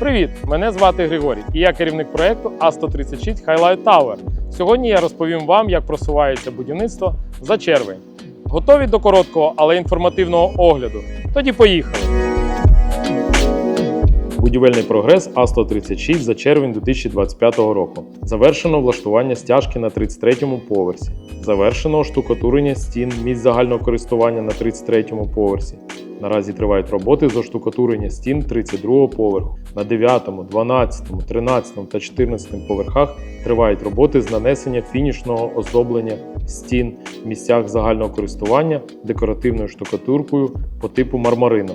Привіт! Мене звати Григорій і я керівник проєкту А136 Highlight Tower. Сьогодні я розповім вам, як просувається будівництво за червень. Готові до короткого, але інформативного огляду? Тоді поїхали! Будівельний прогрес А136 за червень 2025 року. Завершено влаштування стяжки на 33-му поверсі. Завершено штукатурення стін місць загального користування на 33-му поверсі. Наразі тривають роботи з оштукатурення стін 32-го поверху. На 9, 12, 13 та 14 поверхах тривають роботи з нанесення фінішного оздоблення стін в місцях загального користування декоративною штукатуркою по типу мармарину.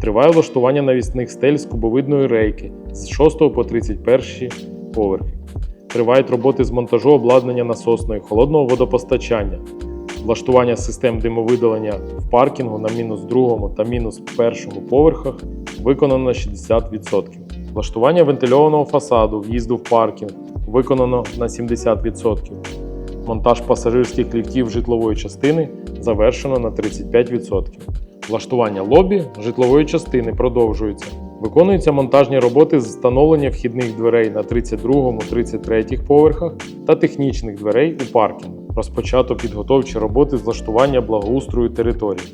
Триває влаштування навісних стель з кубовидної рейки з 6 по 31 поверхи. Тривають роботи з монтажу обладнання насосної холодного водопостачання, влаштування систем димовидалення в паркінгу на мінус другому та мінус першому поверхах виконано на 60%. Влаштування вентильованого фасаду в'їзду в паркінг виконано на 70%. Монтаж пасажирських ліфтів житлової частини завершено на 35%. Влаштування лобі житлової частини продовжується. Виконуються монтажні роботи з встановлення вхідних дверей на 32-33 поверхах та технічних дверей у паркінг. Розпочато підготовчі роботи з влаштування благоустрою території.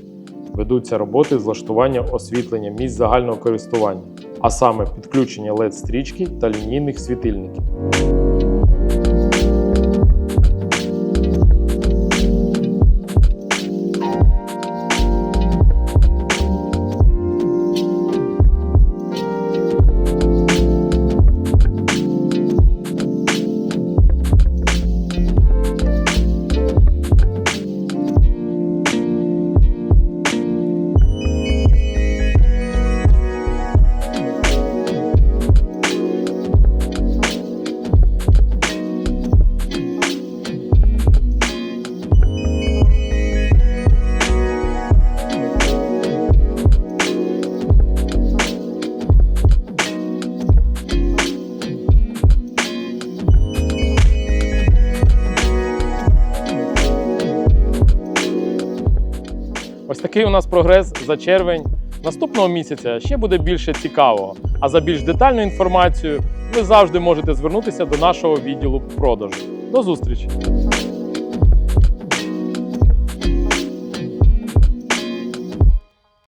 Ведуться роботи з влаштування освітлення місць загального користування, а саме підключення LED-стрічки та лінійних світильників. Такий у нас прогрес за червень. Наступного місяця ще буде більше цікавого. А за більш детальну інформацію ви завжди можете звернутися до нашого відділу продажу. До зустрічі!